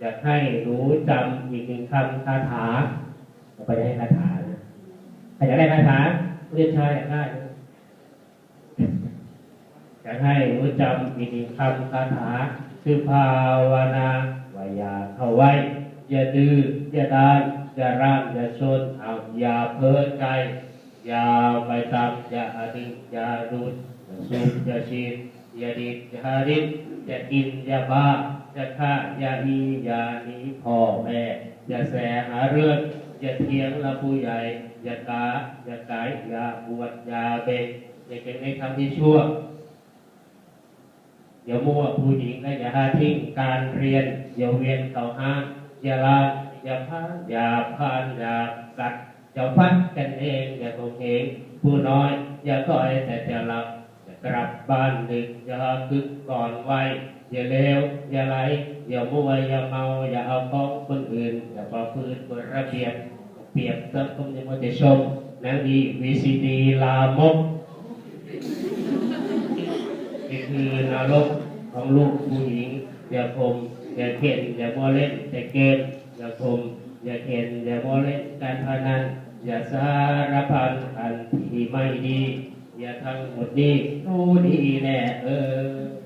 อยากให้หนูจำอีกหนึ่งคำคาถาเราไปให้คาถานะใครอยากได้คาถาเรียนชายอยากได้นะอยากให้หนูจำอีกหนึ่งคำคาถาคือภาวนา วายาเข้าไว้ อย่าดื้ออย่าด้อย่าร่างอย่าชนเอาอย่าเพ้อใจ อย่าไปตามอย่าอดีตอย่าดูดอย่าสูบอย่าฉีด ย่าดีดอย่าดิ้นอย่ากินอย่าบ้าอย่าฆ่าอย่าอีอย่านีพ่อแม่อย่าแสหาเรื่องอย่าเถียงละผู้ใหญ่อย่ากาอย่าไก่อย่าบวชอย่าเบงอย่าเก่งในคำที่ชั่วอย่ามั่วผู้หญิงและอย่าหาทิ้งการเรียนอย่าเวียนเข้าห้างอย่าลาอย่าพานอย่าพานอย่าสัตว์อย่าพัดกันเองอย่าคงเองผู้น้อยอย่าคอยแต่จะหลับอย่า กลับบ้านดึกอย่าคึกก่อนไวอย่าเลวอย่าไหลอย่ามั่วอย่าเมา อย่าเอาของคนอื่น อย่าประพฤติกฎระเบียบเปรียบสังคมยังไม่ได้ชมนั่งดีวีซีดีลามกนี่คือนรกของลูกผู้หญิง อย่าคมอย่าเข็นอย่ามัวเล่นแต่เกมอย่าคมอย่าเข็นอย่ามัวเล่นการพนันอย่าสารพันอันที่ไม่ดี อย่าทั้งหมดนี้รู้ดีแน่เออจบ